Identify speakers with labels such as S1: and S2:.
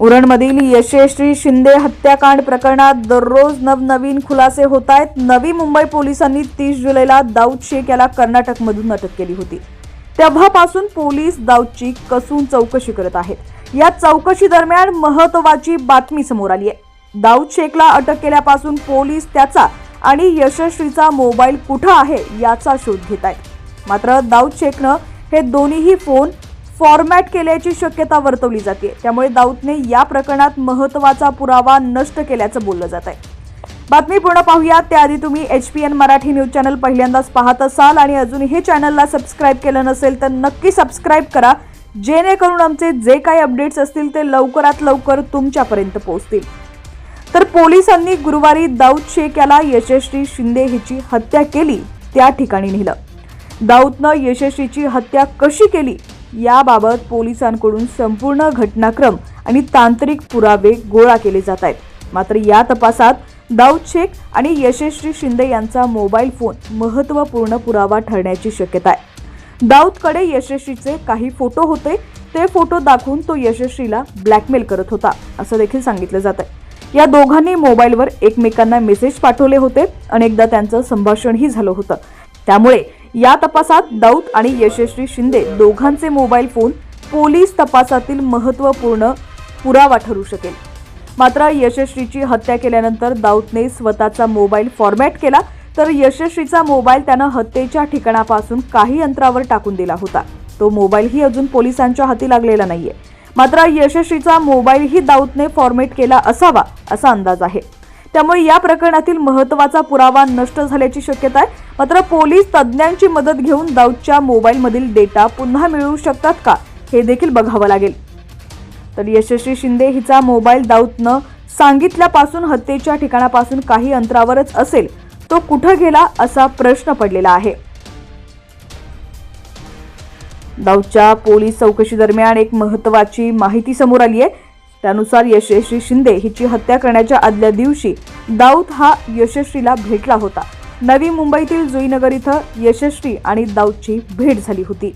S1: उरणमधील यशस्वी शिंदे हत्याकांड प्रकरणात दररोज नवनवीन खुलासे होत आहेत नवी मुंबई पोलिसांनी तीस जुलैला दाऊद शेख याला कर्नाटकमधून अटक केली होती. तेव्हापासून पोलीस दाऊदची कसून चौकशी करत आहेत. या चौकशी दरम्यान महत्वाची बातमी समोर आली आहे. दाऊद शेखला अटक केल्यापासून पोलीस त्याचा आणि यशस्वीचा मोबाईल कुठं आहे याचा शोध घेत आहेत मात्र दाऊद शेखनं हे दोन्हीही फोन फॉर्मॅट केल्याची शक्यता वर्तवली जाते. त्यामुळे दाऊदने या प्रकरणात महत्त्वाचा पुरावा नष्ट केल्याचं बोललं जात आहे बातमी पूर्ण पाहूया त्याआधी तुम्ही H P N Marathi news channel पहिल्यांदाच पाहत असाल आणि अजून हे चॅनलला सबस्क्राईब केलं नसेल तर नक्की सबस्क्राईब करा. जेणेकरून आमचे जे काही अपडेट्स असतील ते लवकरात लवकर तुमच्यापर्यंत पोहोचतील. तर पोलिसांनी गुरुवारी दाऊद शेख याला यशस्वी शिंदे हिची हत्या केली त्या ठिकाणी नेलं. दाऊदनं यशस्वीची हत्या कशी केली याबाबत पोलिसांकडून संपूर्ण घटनाक्रम आणि तांत्रिक पुरावे गोळा केले जात आहेत. मात्र या तपासात दाऊद शेख आणि यशस्वी शिंदे यांचा मोबाईल फोन महत्त्वपूर्ण पुरावा ठरण्याची शक्यता आहे. दाऊदकडे यशस्वीचे काही फोटो होते ते फोटो दाखवून तो यशस्वीला ब्लॅकमेल करत होता असं देखील सांगितलं जात आहे या दोघांनी मोबाईलवर एकमेकांना मेसेज पाठवले होते अनेकदा त्यांचं संभाषणही झालं होतं. त्यामुळे या तपासात दाऊद आणि यशस्वी शिंदे दोघांचे मोबाईल फोन पोलीस तपासातील महत्त्वपूर्ण पुरावा ठरू शकेल. मात्र यशस्वीची हत्या केल्यानंतर दाऊदने स्वतःचा मोबाईल फॉर्मॅट केला तर यशस्वीचा मोबाईल त्यानं हत्येच्या ठिकाणापासून काही अंतरावर टाकून दिला होता. तो मोबाईलही अजून पोलिसांच्या हाती लागलेला नाहीये. मात्र यशस्वीचा मोबाईलही दाऊदने फॉर्मेट केला असावा असा अंदाज आहे. त्यामुळे या प्रकरणातील महत्त्वाचा पुरावा नष्ट झाल्याची शक्यता आहे. मात्र पोलीस तज्ज्ञांची मदत घेऊन दाऊदच्या मोबाईलमधील डेटा पुन्हा मिळवू शकतात का हे देखील बघावं लागेल. तर यशस्वी शिंदे हिचा मोबाईल दाऊदनं सांगितल्यापासून हत्येच्या ठिकाणापासून काही अंतरावरच असेल तो कुठं गेला असा प्रश्न पडलेला आहे. दाऊदच्या पोलीस चौकशी दरम्यान एक महत्वाची माहिती समोर आली आहे. त्यानुसार यशस्वी शिंदे हिची हत्या करण्याच्या आदल्या दिवशी दाऊद हा यशस्वीला भेटला होता. नवी मुंबईतील जुईनगर इथं यशस्वी आणि दाऊदची भेट झाली होती.